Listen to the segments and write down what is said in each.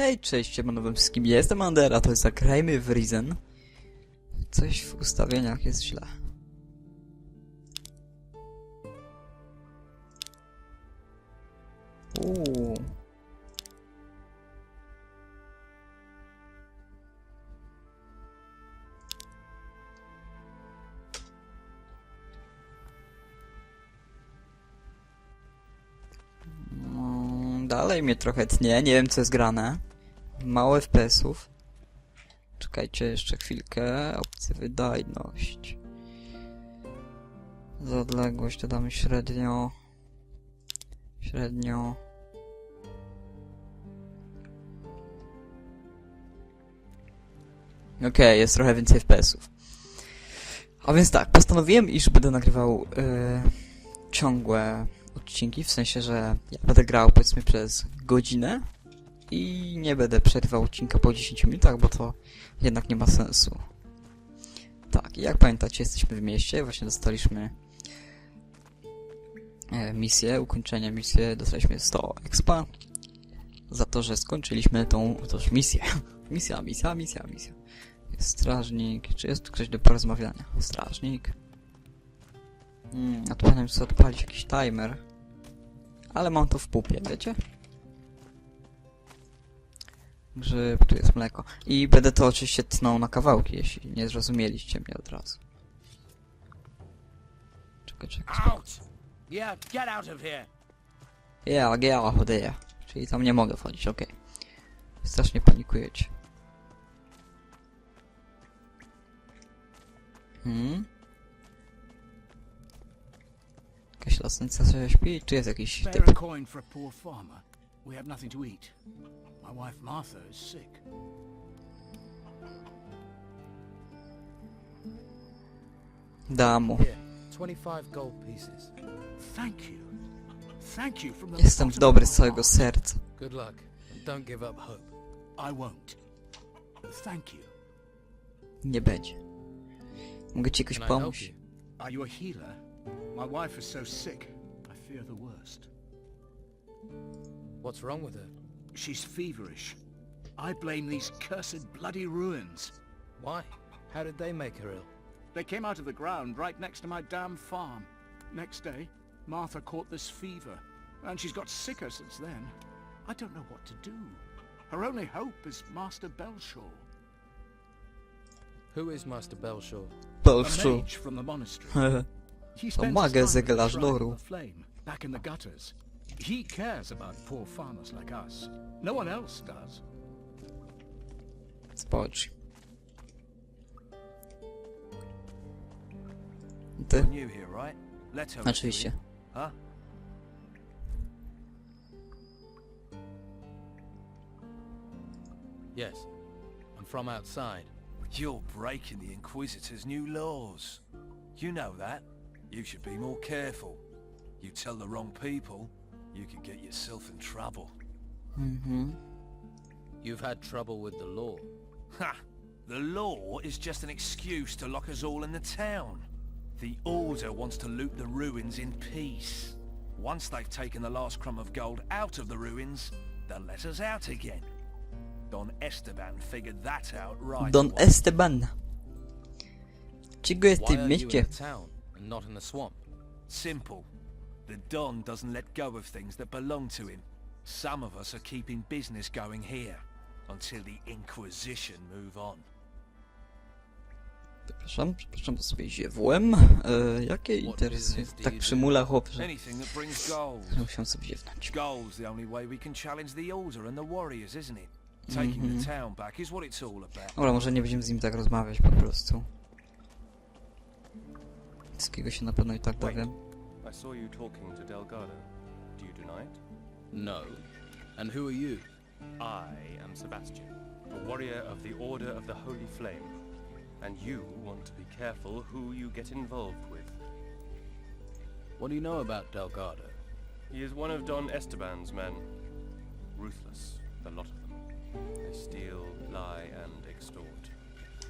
Hej, cześć, siemanowym wszystkim, ja jestem Andera, to jest Zagrajmy w Risen. Coś w ustawieniach jest źle. Uuu. Mm, dalej mnie trochę tnie, nie wiem co jest grane mało FPS-ów. Czekajcie jeszcze chwilkę. Opcje wydajność. Za odległość to średnio. Średnio. Okej, okay, jest trochę więcej FPS-ów. A więc tak, postanowiłem, iż będę nagrywał yy, ciągłe odcinki, w sensie, że ja będę grał powiedzmy przez godzinę, i nie będę przerywał odcinka po 10 minutach, bo to jednak nie ma sensu. Tak, jak pamiętacie, jesteśmy w mieście, właśnie dostaliśmy e, misję, ukończenie misji, dostaliśmy 100 expa za to, że skończyliśmy tą toż misję. misja, misja, misja, misja. Strażnik, czy jest tu ktoś do porozmawiania? Strażnik. Hmm, a tu powinienem sobie odpalić jakiś timer. Ale mam to w pupie, wiecie? że tu jest mleko. I będę to oczywiście tnął na kawałki, jeśli nie zrozumieliście mnie od razu. Czekaj, czekaj. Spoko. Yeah, get out of here. Yeah, get out of there. Czyli tam nie mogę wchodzić, okej. Okay. Strasznie panikujecie. Hmm. Jakaś lasnica sobie śpi? Czy jest jakiś typ? We have nothing to eat. My wife Martha is sick. Damo. Jestem dobry z całego serca. Good luck. Don't give up hope. I won't. Thank you. Nie będzie. Mogę ci jakoś pomóc? Are you a healer? My wife is so sick. I fear the worst. What's wrong with her? She's feverish. I blame these cursed bloody ruins. Why? How did they make her ill? They came out of the ground right next to my damn farm. Next day, Martha caught this fever, and she's got sicker since then. I don't know what to do. Her only hope is Master Belshaw. Who is Master Belshaw? Belshaw. A mage from the monastery. he spends time in the flame, back in the gutters. He cares about poor farmers like us. No one else does. Let her Oczywiście. Yes, I'm from outside. You're breaking the Inquisitor's new laws. You know that. You should be more careful. You tell the wrong people, you could get yourself in trouble. Mm-hmm. You've had trouble with the law. Ha! The law is just an excuse to lock us all in the town. The Order wants to loot the ruins in peace. Once they've taken the last crumb of gold out of the ruins, they'll let us out again. Don Esteban figured that out right. Don once. Esteban. you in the town and Not in the swamp. Simple. The Don doesn't let go of things that belong to him. Some of us are keeping business going here, until the Inquisition move on. Przepraszam, przepraszam, bo sobie ziewłem. E, jakie interesy tak przymula chłop, że sobie ziewnąć. Gold's the only way we can challenge the Order and the Warriors, isn't it? Taking the mhm. town back is what it's all about. Dobra, może nie będziemy z nim tak rozmawiać po prostu. Wszystkiego się na pewno i tak dowiem. I saw you talking to Delgado. Do you deny it? No. And who are you? I am Sebastian, a warrior of the Order of the Holy Flame. And you want to be careful who you get involved with. What do you know about Delgado? He is one of Don Esteban's men. Ruthless, the lot of them. They steal, lie, and extort.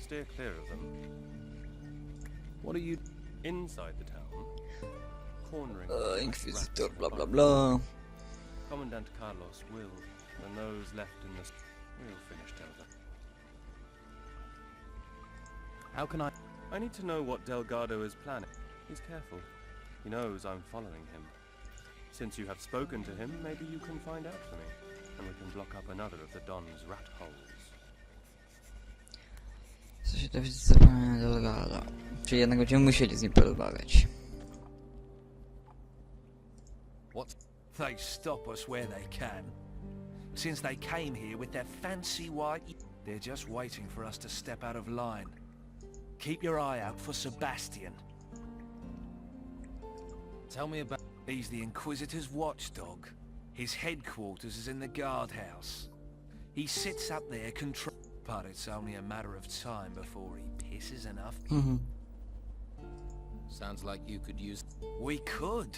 Steer clear of them. What are you... Inside the town. Uh, Inquisitor, blah blah blah. Commandant Carlos will, and those left in this, we'll finish Delva. How can I? I need to know what Delgado is planning. He's careful. He knows I'm following him. Since you have spoken to him, maybe you can find out for me, and we can block up another of the Don's rat holes. Co się dowiedzieć, co Delgado. Czyli jednak będziemy musieli z nim porozmawiać. What? They stop us where they can. Since they came here with their fancy white... They're just waiting for us to step out of line. Keep your eye out for Sebastian. Tell me about... He's the Inquisitor's watchdog. His headquarters is in the guardhouse. He sits up there control... But it's only a matter of time before he pisses enough. Mm -hmm. Sounds like you could use... We could.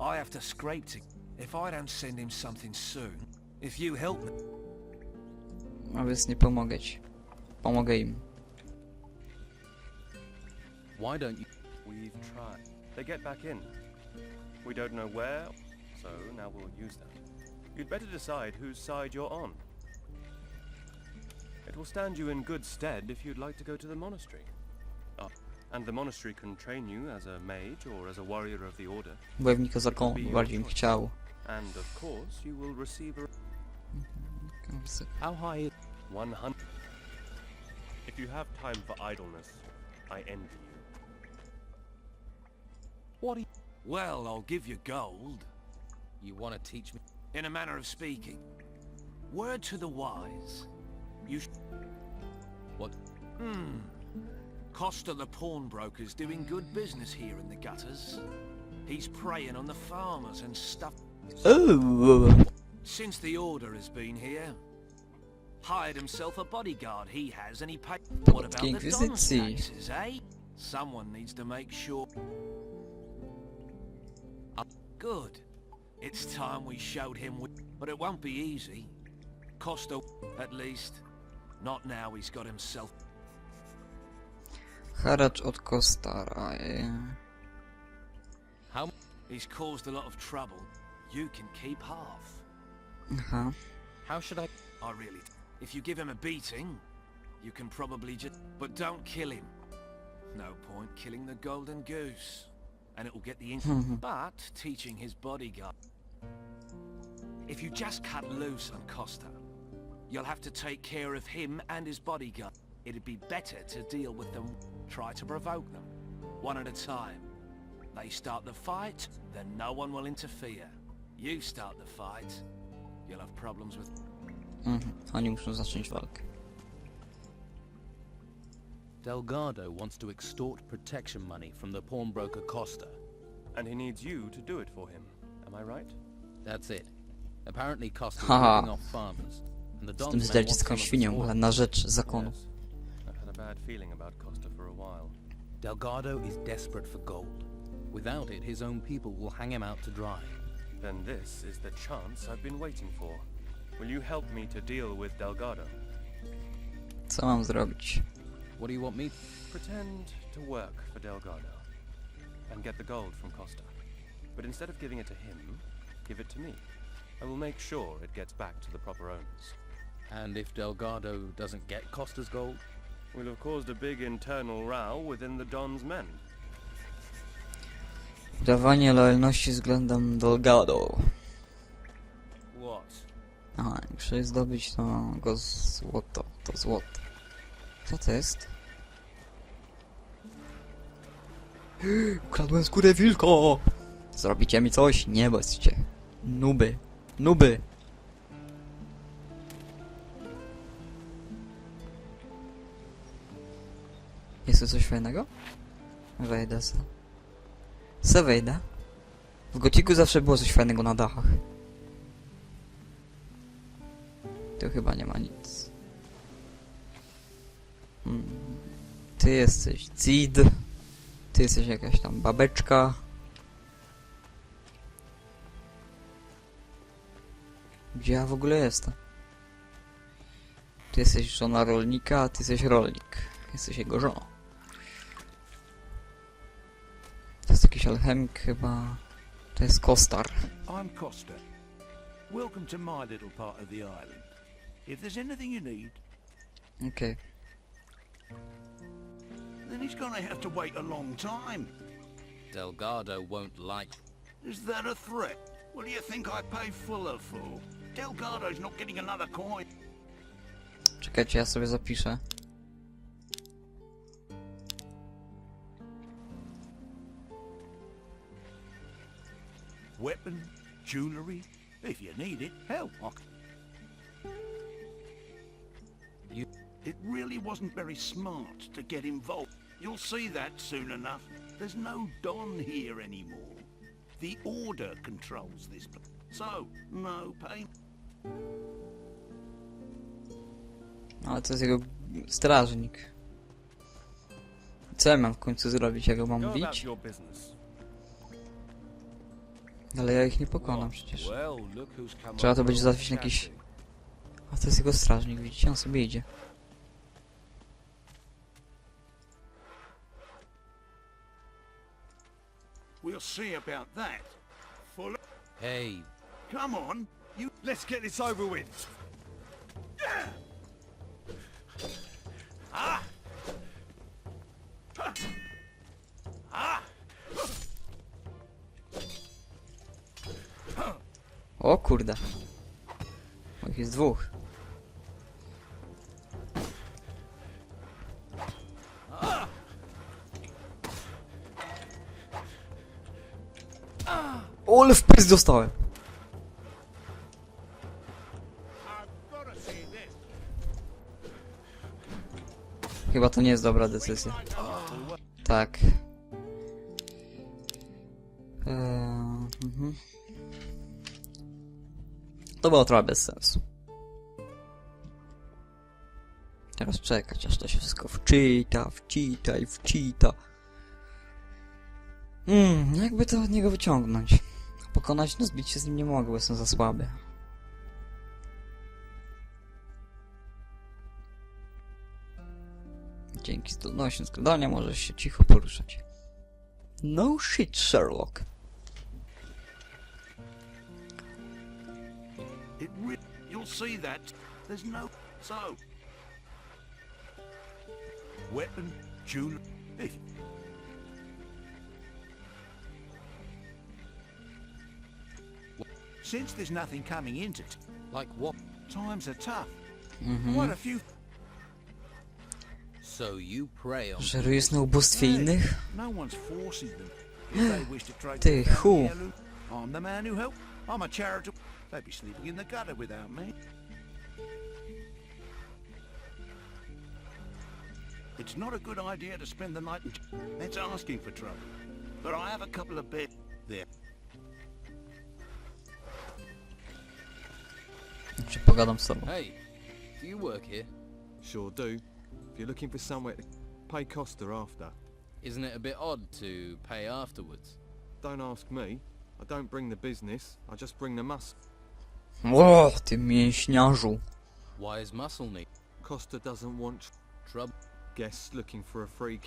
I have to scrape to... If I don't send him something soon, if you help me... A więc nie pomogę ci. Pomogę im. Why don't you... We've tried. They get back in. We don't know where, so now we'll use that. You'd better decide whose side you're on. It will stand you in good stead if you'd like to go to the monastery. Uh, and the monastery can train you as a mage or as a warrior of the order. Bojownik kozaką bardziej chciał. And of course you will receive a... How high is... 100... If you have time for idleness, I envy you. What you... Well, I'll give you gold. You want to teach me? In a manner of speaking. Word to the wise. You What? Hmm. Costa the pawnbroker's doing good business here in the gutters. He's preying on the farmers and stuff. Oh. Since the order has been here, hired himself a bodyguard. He has, and he paid. What about the Don's taxes, eh? Someone needs to make sure. Good. It's time we showed him. We but it won't be easy. Costa, at least, not now he's got himself. Haracz od Kostara. He's caused a lot of trouble. You can keep half. Aha. How should I? I really. If you give him a beating, you can probably just. But don't kill him. No point killing the golden goose, and it will get the. In hmm. but teaching his bodyguard. If you just cut loose on Costa, you'll have to take care of him and his bodyguard. It'd be better to deal with them, try to provoke them, one at a time. They start the fight, then no one will interfere. You start the fight, you'll have problems with... Mhm, oni muszą zacząć walkę. Delgado wants to extort protection money from the pawnbroker Costa. And he needs you to do it for him, am I right? That's it. Apparently Costa's Haha. off farmers. And the Z tym Don zdercie z świnią, ale na rzecz zakonu. Yes. a bad feeling about Costa for a while. Delgado is desperate for gold. Without it, his own people will hang him out to dry. Then this is the chance I've been waiting for. Will you help me to deal with Delgado? Co mam zrobić? What do you want me? Pretend to work for Delgado and get the gold from Costa. But instead of giving it to him, give it to me. I will make sure it gets back to the proper owners. And if Delgado doesn't get Costa's gold? will have caused a big internal row within the Don's men. Dawanie lojalności względem Delgado. What? No, Aha, muszę zdobyć to go złoto, to złoto. Co to jest? Ukradłem skórę wilko! Zrobicie mi coś? Nie bądźcie. Nuby. Nuby! tu coś fajnego? Wejdę se. Se wejdę. W gociku zawsze było coś fajnego na dachach. Tu chyba nie ma nic. Hmm. Ty jesteś Cid. Ty jesteś jakaś tam babeczka. Gdzie ja w ogóle jestem? Ty jesteś żona rolnika, ty jesteś rolnik. Jesteś jego żoną. To jest jakiś alchemik chyba. To jest Kostar. I'm Costa. Welcome to my little part of the island. If there's anything you need, Okay. then he's gonna have to wait a long time. Delgado won't like. Is that a threat? What do you think I pay Fuller for? Delgado's not getting another coin. Czekajcie, ja sobie zapiszę. weapon, jewellery. If you need it, help. you... It really wasn't very smart to get involved. You'll see that soon enough. There's no Don here anymore. The Order controls this place. So, no pain. Ale to jest jego strażnik. Co ja mam w końcu zrobić, jak go mam bić? No, ale ja ich nie pokonam przecież. Trzeba to będzie załatwić jakiś... A to jest jego strażnik, widzicie? On sobie idzie. We'll see about that. Hey. Come on, you... Let's get this over with. Ah! O kurde. Ich jest dwóch. Ole w pysk dostałem. Chyba to nie jest dobra decyzja. Tak. To było trochę bez sensu. Teraz czekać, aż to się wszystko wczyta, wczyta i wczyta. Mmm, jakby to od niego wyciągnąć. Pokonać, no zbić się z nim nie mogę, bo jestem za słaby. Dzięki zdolności składania możesz się cicho poruszać. No shit, Sherlock. It re You'll see that. There's no... So... Weapon, June... If... Since there's nothing coming into it, like what? Times are tough. Mm -hmm. What a few... So you pray on... Żerujesz na ubóstwie innych? No one's forcing them. If they wish to trade... Ty, who? I'm the man who helped. I'm a charitable... They'd be sleeping in the gutter without me. It's not a good idea to spend the night in... That's asking for trouble. But I have a couple of beds there. Hey, do you work here? Sure do. If you're looking for somewhere to pay Costa after. Isn't it a bit odd to pay afterwards? Don't ask me. I don't bring the business. I just bring the must. O, ty mięśniarzu. Why is muscle need? Costa doesn't want trouble. Guests looking for a freak.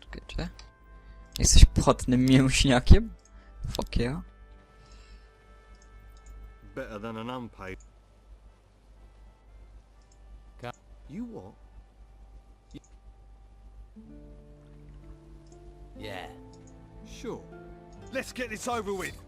Czekajcie. Jesteś płatnym mięśniakiem? Fuck yeah. Better than an unpaid. Ka You what? Yeah. Sure. Let's get this over with.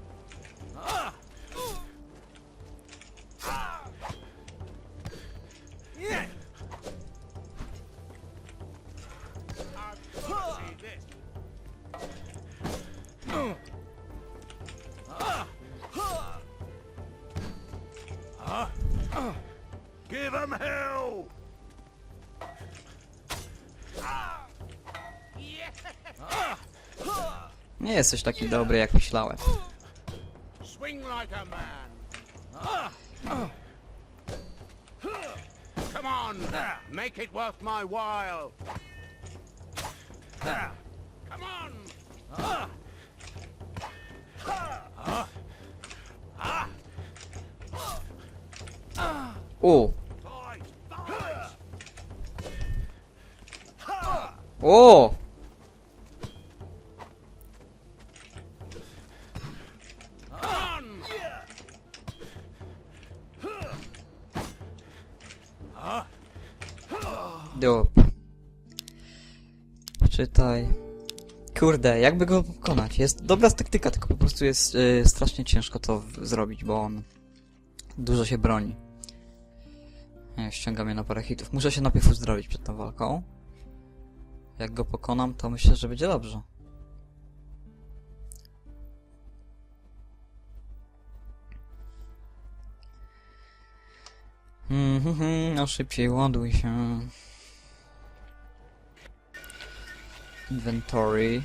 Huh? Give him hell! Nie jesteś taki dobry, jak myślałem. Swing like a man. Come on, make it worth my while. Come on. O! O! Dup. Czytaj. Kurde, jakby go pokonać? Jest dobra taktyka, tylko po prostu jest yy, strasznie ciężko to zrobić, bo on dużo się broni. Ściągam je na parę hitów. Muszę się najpierw uzdrowić przed tą walką. Jak go pokonam, to myślę, że będzie dobrze. Mm -hmm, no szybciej ładuj się. Inventory.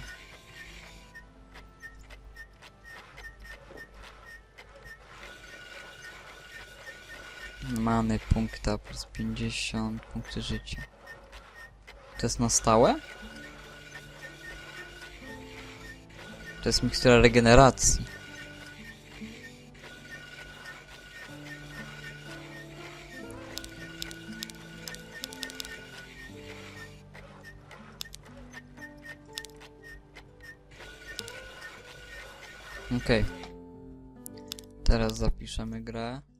Many punkta plus 50 punkty życia. To jest na stałe? To jest mikstura regeneracji. Okej. Okay. Teraz zapiszemy grę.